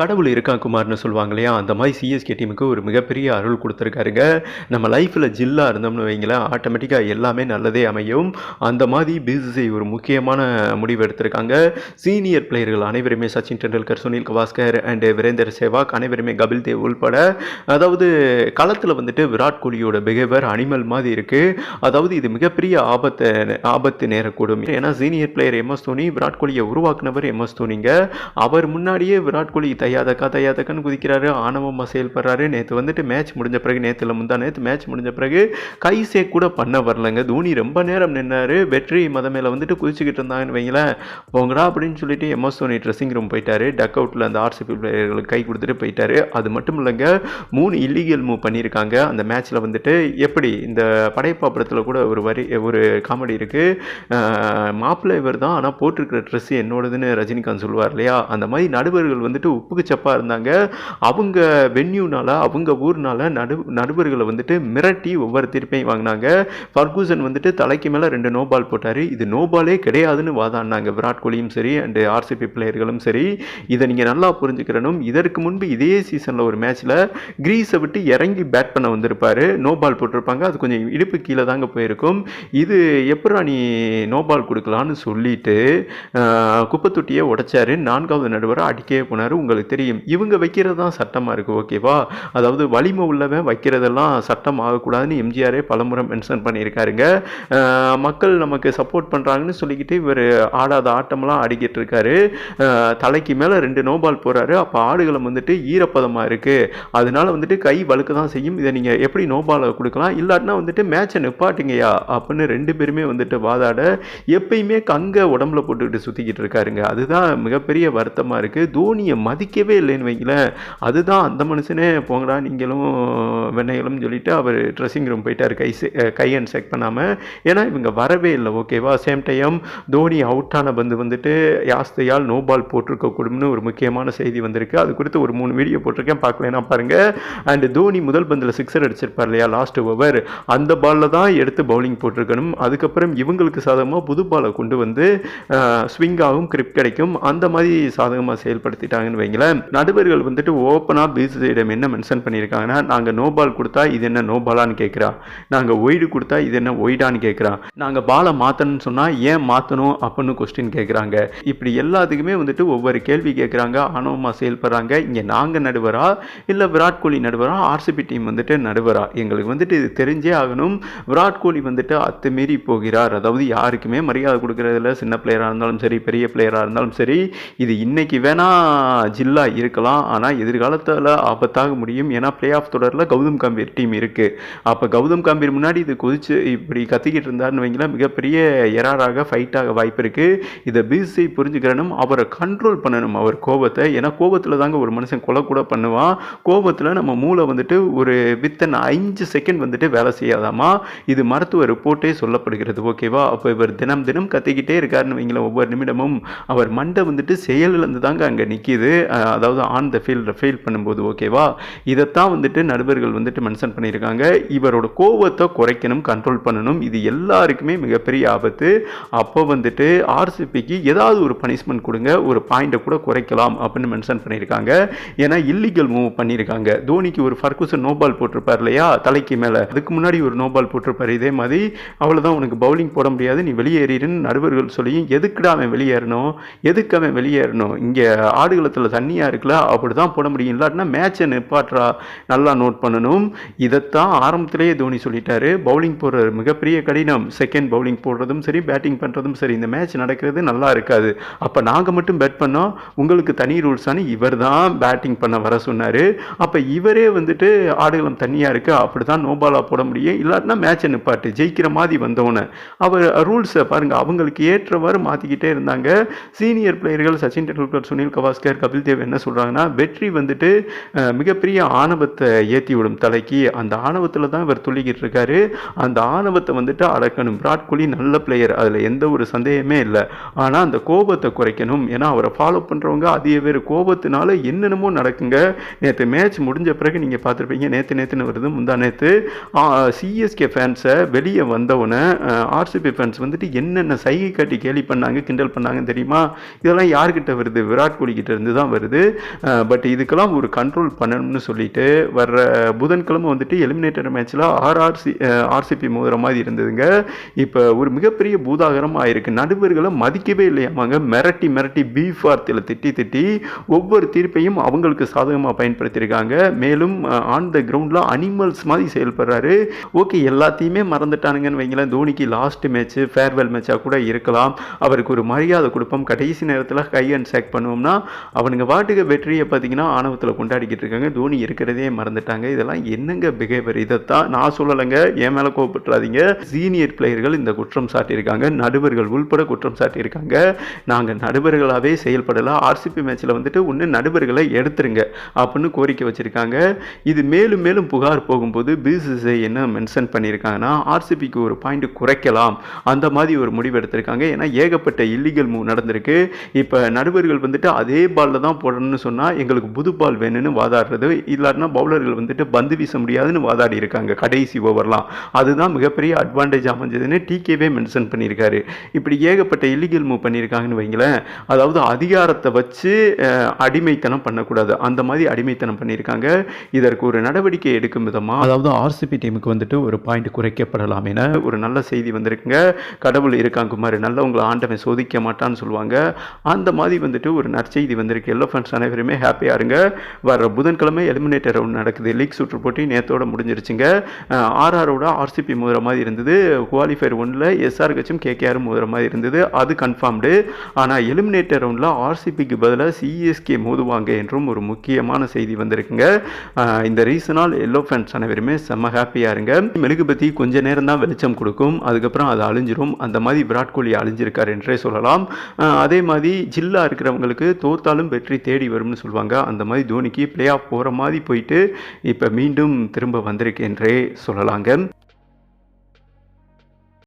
கடவுள் இருக்கான் குமார்னு சொல்லுவாங்க இல்லையா? அந்த மாதிரி சிஎஸ்கே டீமுக்கு ஒரு மிகப்பெரிய அருள் கொடுத்துருக்காருங்க. நம்ம லைஃப்பில் ஜில்லாக இருந்தோம்னு வைங்களேன் ஆட்டோமேட்டிக்காக எல்லாமே நல்லதே அமையும். அந்த மாதிரி பிசிசிஐ ஒரு முக்கியமான முடிவு எடுத்திருக்காங்க. சீனியர் பிளேயர்கள் அனைவருமே சச்சின் டெண்டுல்கர் சுனில் கவாஸ்கர் அண்ட் வீரேந்தர் சேவாக் அனைவருமே கபில் தேவ் உள்பட அதாவது களத்தில் வந்துட்டு விராட் கோலியோட பிஹேவியர் அனிமல் மாதிரி இருக்குது அதாவது இது மிகப்பெரிய ஆபத்தை ஆபத்து நேரக்கூடும். ஏன்னா senior player MS Dhoni Virat கோலியை உருவாக்குனவர் எம்எஸ் தோனிங்க. அவர் முன்னாடியே விராட் கோலி தையாதக்கா தையாதக்கான்னு குதிக்கிறாரு ஆணவமாக செயல்படுறாரு நேற்று வந்துட்டு மேட்ச் முடிஞ்ச பிறகு நேற்றுல முந்தா நேற்று மேட்ச் முடிஞ்ச பிறகு கை சேக் கூட பண்ண வரலங்க. தோனி ரொம்ப நேரம் நின்னார். வெற்றி மத மேலே வந்துட்டு குதிச்சுக்கிட்டு இருந்தாங்கன்னு வைங்களேன். போங்கடா அப்படின்னு சொல்லிட்டு எம்எஸ் தோனி ட்ரெஸ்ஸிங் ரூம் போயிட்டாரு. டக் அவுட்டில் அந்த ஆர்சிபி பிளேயர்களுக்கு கை கொடுத்துட்டு போயிட்டாரு. அது மட்டும் இல்லைங்க மூணு இல்லீகல் மூவ் பண்ணியிருக்காங்க. அந்த மேட்ச்சில் வந்துட்டு எப்படி இந்த படைப்பா படத்தில் கூட ஒரு வரி ஒரு காமெடி இருக்குது மாப்பிள்ளை இவர் தான் ஆனால் போட்டிருக்கிற ட்ரெஸ் என்னோடதுன்னு ரஜினிகாந்த் சொல்லுவார் இல்லையா? அந்த மாதிரி நடுவர்கள் வந்துட்டு உப்புக்கு சப்பாக இருந்தாங்க. அவங்க வென்யூனால அவங்க ஊர்னால நடு நடுவர்களை வந்துட்டு மிரட்டி ஒவ்வொரு தீர்ப்பையும் வாங்கினாங்க. ஃபர்கூசன் வந்துட்டு தலைக்கு மேலே ரெண்டு நோ பால் போட்டார். இது நோ பாலே கிடையாதுன்னு வாதாடினாங்க. விராட் கோலியும் சரி அண்டு ஆர்சிபி பிளேயர்களும் சரி. இதை நீங்கள் நல்லா புரிஞ்சுக்கிறனும் இதற்கு முன்பு இதே சீசனில் ஒரு மேட்ச்சில் கிரீஸை விட்டு இறங்கி பேட் பண்ண வந்திருப்பாரு. நோ பால் போட்டிருப்பாங்க. அது கொஞ்சம் இடுப்பு கீழே தாங்க போயிருக்கும். இது எப்படா நீ நோ பால் கொடுக்கலான்னு சொல்லிட்டு ஆஹ், குப்பைத்தொட்டியை உடைச்சாரு. நான்காவது நடுவரை அடிக்கவே போனார். உங்களுக்கு தெரியும். இவங்க வைக்கிறது தான் சட்டமாக இருக்குது ஓகேவா? அதாவது வலிமை உள்ளவன் வைக்கிறதெல்லாம் சட்டம் ஆகக்கூடாதுன்னு எம்ஜிஆரே பலமுறை மென்ஷன் பண்ணியிருக்காருங்க. மக்கள் நமக்கு சப்போர்ட் பண்ணுறாங்கன்னு சொல்லிக்கிட்டு இவர் ஆடாத ஆட்டமெல்லாம் ஆடிக்கிட்டு இருக்காரு. தலைக்கு மேலே ரெண்டு நோபால் போகிறாரு அப்போ ஆடுகளம் வந்துட்டு ஈரப்பதமாக இருக்குது அதனால வந்துட்டு கை வழுக்க தான் செய்யும். இதை நீங்கள் எப்படி நோபாலை கொடுக்கலாம்? இல்லாட்டினா வந்துட்டு மேட்சை நிப்பாட்டுங்கய்யா. அப்படின்னு ரெண்டு பேருமே வந்துட்டு வாதாட எப்பயுமே கங்கை உடம்புல போட்டுக்கிட்டு சுற்றிக்கிட்டு இருக்காருங்க. அதுதான் மிகப்பெரிய வருத்தமாக இருக்குது தோனியை பிடிக்கவே இல்லைன்னு வைங்களேன். அதுதான் அந்த மனுஷனே போங்கடா நீங்களும் வெண்ணைகளும் சொல்லிட்டு அவர் ட்ரெஸ்ஸிங் ரூம் போயிட்டார். கை செ- கை அண்ட் செக் பண்ணாமல் ஏன்னா இவங்க வரவே இல்லை. ஓகேவா சேம் டைம் தோனி அவுட்டான பந்து வந்துட்டு யாஸ்தையால் நோ பால் போட்டிருக்கக்கூடும்னு ஒரு முக்கியமான செய்தி வந்திருக்கு. அது குறித்து ஒரு மூணு வீடியோ போட்டிருக்கேன். பார்க்கலனா பாருங்க. அண்ட் தோனி முதல் பந்தில் சிக்ஸர் அடிச்சிருப்பார் இல்லையா? லாஸ்ட் ஓவர் அந்த பாலில் தான் எடுத்து பவுலிங் போட்டிருக்கணும். அதுக்கப்புறம் இவங்களுக்கு சாதகமாக புது பாலை கொண்டு வந்து ஸ்விங்காகவும் கிரிப் கிடைக்கும். அந்த மாதிரி சாதகமாக செயல்படுத்திட்டாங்கன்னு வைங்களேன் நடுவர்கள் வந்துட்டு ஓப்பனாக பிசிசியிடம் என்ன மென்ஷன் பண்ணியிருக்காங்கன்னா நாங்கள் நோ பால் கொடுத்தா இது என்ன நோ பாலான்னு கேட்குறா. நாங்கள் ஒய்டு கொடுத்தா இது என்ன ஒய்டான்னு கேட்குறா. நாங்கள் பாலை மாற்றணும்னு சொன்னால் ஏன் மாற்றணும் அப்படின்னு கொஸ்டின் கேட்குறாங்க. இப்படி எல்லாத்துக்குமே வந்துட்டு ஒவ்வொரு கேள்வி கேட்குறாங்க. ஆணவமாக செயல்படுறாங்க இங்கே நாங்கள் நடுவரா? இல்லை விராட் கோலி நடுவரா? ஆர்சிபி டீம் வந்துட்டு நடுவரா? எங்களுக்கு வந்துட்டு இது தெரிஞ்சே ஆகணும். விராட் கோலி வந்துட்டு அத்துமீறி போகிறார். அதாவது யாருக்குமே மரியாதை கொடுக்கறதில்ல. சின்ன பிளேயராக இருந்தாலும் சரி பெரிய பிளேயராக இருந்தாலும் சரி. இது இன்னைக்கு வேணா ஜில்லா இருக்கலாம் ஆனால் எதிர்காலத்தில் ஆபத்தாக முடியும். ஏன்னா பிளே ஆஃப் தொடரில் கௌதம் கம்பீர் டீம் இருக்குது அப்போ கௌதம் கம்பீர் முன்னாடி இது கொதிச்சு இப்படி கத்திக்கிட்டு இருந்தாருன்னு வைங்களேன் மிகப்பெரிய எராராக ஃபைட்டாக வாய்ப்பு இருக்குது இதை பிசிசி புரிஞ்சுக்கிறனும் அவரை கண்ட்ரோல் பண்ணணும் அவர் கோபத்தை. ஏன்னா கோபத்தில் தாங்க ஒரு மனுஷன் கொலை கூட பண்ணுவான். கோபத்தில் நம்ம மூளை வந்துட்டு ஒரு வித்தன் அஞ்சு செகண்ட் வந்துட்டு வேலை செய்யாதாமா? இது மருத்துவ ரிப்போர்ட்டே சொல்லப்படுகிறது ஓகேவா அப்போ இவர் தினம் தினம் கத்திக்கிட்டே இருக்காருன்னு வைங்களேன் ஒவ்வொரு நிமிடமும். அவர் மண்டை வந்துட்டு செயலிழந்து தாங்க அங்கே நிற்கிது அதாவது ஆன் த ஃபீல்டில் ஃபீல் பண்ணும்போது ஓகேவா இதைத்தான் வந்துட்டு நடுவர்கள் வந்துட்டு மென்ஷன் பண்ணியிருக்காங்க. இவரோட கோவத்தை குறைக்கணும் கண்ட்ரோல் பண்ணணும். இது எல்லாருக்குமே மிகப்பெரிய ஆபத்து. அப்போ வந்துட்டு ஆர்சிபிக்கு ஏதாவது ஒரு பனிஷ்மெண்ட் கொடுங்க ஒரு பாயிண்ட்டை கூட குறைக்கலாம் அப்படின்னு மென்ஷன் பண்ணியிருக்காங்க. ஏன்னா இல்லீகல் மூவ் பண்ணியிருக்காங்க. தோனிக்கு ஒரு ஃபர்குசன் நோபால் போட்டிருப்பார் இல்லையா? தலைக்கு மேலே. அதுக்கு முன்னாடி ஒரு நோபால் போட்டிருப்பார். இதே மாதிரி அவ்வளோதான் உனக்கு பவுலிங் போட முடியாது. நீ வெளியேறிடுன்னு நடுவர்கள் சொல்லியும் எதுக்குடா அவன் வெளியேறணும்? எதுக்கு அவன் வெளியேறணும்? இங்கே ஆடுகளத்தில் தண்ணியாக இருக்குல்ல அப்படி தான் போட முடியும். இல்லாட்டினா மேட்சை நிப்பாட்றா நல்லா நோட் பண்ணணும். இதைத்தான் ஆரம்பத்திலேயே தோனி சொல்லிட்டாரு. பவுலிங் போடுறது மிகப்பெரிய கடினம். செகண்ட் பவுலிங் போடுறதும் சரி பேட்டிங் பண்ணுறதும் சரி இந்த மேட்ச் நடக்கிறது நல்லா இருக்காது. அப்போ நாங்கள் மட்டும் பேட் பண்ணோம். உங்களுக்கு தனி ரூல்ஸானு இவர் தான் பேட்டிங் பண்ண வர சொன்னார். அப்போ இவரே வந்துட்டு ஆடுகளம் தனியாக இருக்கு அப்படி தான் நோபாலாக போட முடியும். இல்லாட்டினா மேட்சை நிப்பாட்டு. ஜெயிக்கிற மாதிரி வந்தவொன்னே அவர் ரூல்ஸை பாருங்க அவங்களுக்கு ஏற்றவாறு மாற்றிக்கிட்டே இருந்தாங்க. சீனியர் பிளேயர்கள் சச்சின் டெண்டுல்கர் சுனில் கவாஸ்கர் கபில் தேவ் என்ன சொல்கிறாங்கன்னா வெற்றி வந்துட்டு மிகப்பெரிய ஆணவத்தை ஏற்றி விடும் தலைக்கு. அந்த ஆணவத்தில் தான் இவர் துள்ளிக்கிட்டு இருக்காரு. அந்த ஆணவத்தை வந்துட்டு அடக்கணும். விராட் கோலி நல்ல பிளேயர் அதில் எந்த ஒரு சந்தேகமே இல்லை. ஆனால் அந்த கோபத்தை குறைக்கணும். ஏன்னா அவரை ஃபாலோ பண்ணுறவங்க அதிக பேர் கோபத்தினால என்னென்னமோ நடக்குங்க. நேற்று மேட்ச் முடிஞ்ச பிறகு நீங்கள் பார்த்துருப்பீங்க. நேற்று நேற்றுன்னு வருது. முந்தா நேற்று சிஎஸ்கே ஃபேன்ஸை வெளியே வந்தவுடனே ஆர்சிபி ஃபேன்ஸ் வந்துட்டு என்னென்ன சைகை காட்டி கேலி பண்ணாங்க கிண்டல் பண்ணாங்கன்னு தெரியுமா? இதெல்லாம் யார்கிட்ட வருது? விராட் கோலி கிட்ட இருந்து தான் வருது. வருது. பட் இதுக்கெல்லாம் ஒரு கண்ட்ரோல் பண்ணணும்னு சொல்லிட்டு வர்ற புதன்கிழமை வந்துட்டு எலிமினேட்டர் மேட்ச்சில் ஆர்ஆர்சி ஆர்சிபி மோதுற மாதிரி இருந்ததுங்க. இப்போ ஒரு மிகப்பெரிய பூதாகரம் ஆயிருக்கு. நடுவர்களை மதிக்கவே இல்லையாமாங்க. மிரட்டி மிரட்டி பீஃப் வார்த்தையில் திட்டி திட்டி ஒவ்வொரு தீர்ப்பையும் அவங்களுக்கு சாதகமாக பயன்படுத்தியிருக்காங்க. மேலும் ஆன் த கிரவுண்டில் அனிமல்ஸ் மாதிரி செயல்படுறாரு. ஓகே எல்லாத்தையுமே மறந்துட்டானுங்கன்னு வைங்களேன். தோனிக்கு லாஸ்ட் மேட்ச்சு ஃபேர்வெல் மேட்சாக கூட இருக்கலாம். அவருக்கு ஒரு மரியாதை கொடுப்போம். கடைசி நேரத்தில் கை அண்ட் சேக் பண்ணுவோம்னா அவனுங்க பாட்டுக்கு வெற்றியை பார்த்தீங்கன்னா ஆணவத்தில் கொண்டாடிக்கிட்டு இருக்காங்க. தோனி இருக்கிறதே மறந்துட்டாங்க. இதெல்லாம் என்னங்க பிஹேவியர் இதைத்தான் நான் சொல்லலைங்க. என் மேலே கோவப்பட்டுறாதீங்க. சீனியர் பிளேயர்கள் இந்த குற்றம் சாட்டியிருக்காங்க. நடுவர்கள் உள்பட குற்றம் சாட்டியிருக்காங்க. நாங்கள் நடுவர்களாகவே செயல்படலை. ஆர்சிபி மேட்ச்சில் வந்துட்டு ஒன்று நடுவர்களை எடுத்துருங்க அப்படின்னு கோரிக்கை வச்சுருக்காங்க. இது மேலும் மேலும் புகார் போகும்போது பிசிசிஐ என்ன மென்ஷன் பண்ணியிருக்காங்கன்னா ஆர்சிபிக்கு ஒரு பாயிண்ட் குறைக்கலாம். அந்த மாதிரி ஒரு முடிவு எடுத்திருக்காங்க. ஏன்னா ஏகப்பட்ட இல்லீகல் மூவ் நடந்திருக்கு. இப்போ நடுவர்கள் வந்துட்டு அதே பாலில் தான் போடணும்னு சொன்னால் எங்களுக்கு புது பால் வேணும்னு வாதாடுறது. இல்லாட்டினா பவுலர்கள் வந்துட்டு பந்து வீச முடியாதுன்னு வாதாடி இருக்காங்க. கடைசி ஓவர்லாம். அதுதான் மிகப்பெரிய அட்வான்டேஜ் அமைஞ்சதுன்னு டிகேவே மென்ஷன் பண்ணியிருக்காரு. இப்படி ஏகப்பட்ட இல்லீகல் மூவ் பண்ணியிருக்காங்கன்னு வைங்களேன். அதாவது அதிகாரத்தை வச்சு அடிமைத்தனம் பண்ணக்கூடாது. அந்த மாதிரி அடிமைத்தனம் பண்ணியிருக்காங்க. இதற்கு ஒரு நடவடிக்கை எடுக்கும் விதமாக அதாவது ஆர்சிபி டீமுக்கு வந்துட்டு ஒரு பாயிண்ட் குறைக்கப்படலாம் என. ஒரு நல்ல செய்தி வந்திருக்குங்க. கடவுள் இருக்காங்க குமார். நல்லவங்களை ஆண்டவன் சோதிக்க மாட்டான்னு சொல்லுவாங்க. அந்த மாதிரி வந்துட்டு ஒரு நற்செய்தி வந்திருக்கு. எல்லோ ஃபேன்ஸ் அனைவருமே ஹாப்பியாக இருங்க. வர புதன்கிழமை எலிமினேட்டர் ரவுண்ட் நடக்குது. லீக் சுற்று போட்டி நேத்தோட முடிஞ்சிருச்சுங்க. ஆர்ஆரோட ஆர்சிபி மோதுற மாதிரி இருந்தது. குவாலிஃபயர் ஒன்றில் எஸ்ஆர்ஹெச்சும் கேகேஆரும் கேகேஆர் மோதுற மாதிரி இருந்தது. அது கன்ஃபார்ம்டு ஆனால் எலிமினேட்டர் ரவுண்டில் ஆர்சிபிக்கு பதிலாக சிஎஸ்கே மோதுவாங்க என்றும் ஒரு முக்கியமான செய்தி வந்திருக்குங்க. இந்த ரீசனால் எல்லோ ஃபேன்ஸ் அனைவருமே செம்ம ஹாப்பியாக இருங்க. மெழுகுபத்தி கொஞ்ச நேரம் தான் வெளிச்சம் கொடுக்கும். அதுக்கப்புறம் அது அழிஞ்சிரும். அந்த மாதிரி விராட் கோலி அழிஞ்சிருக்கார் என்றே சொல்லலாம். அதே மாதிரி ஜில்லா இருக்கிறவங்களுக்கு தோத்தாலும் வெற்றி தேடி வரும்னு சொல்லுவாங்க. அந்த மாதிரி தோனிக்கு பிளே ஆஃப் போகிற மாதிரி போயிட்டு இப்போ மீண்டும் திரும்ப வந்திருக்கு என்றே சொல்லலாங்க.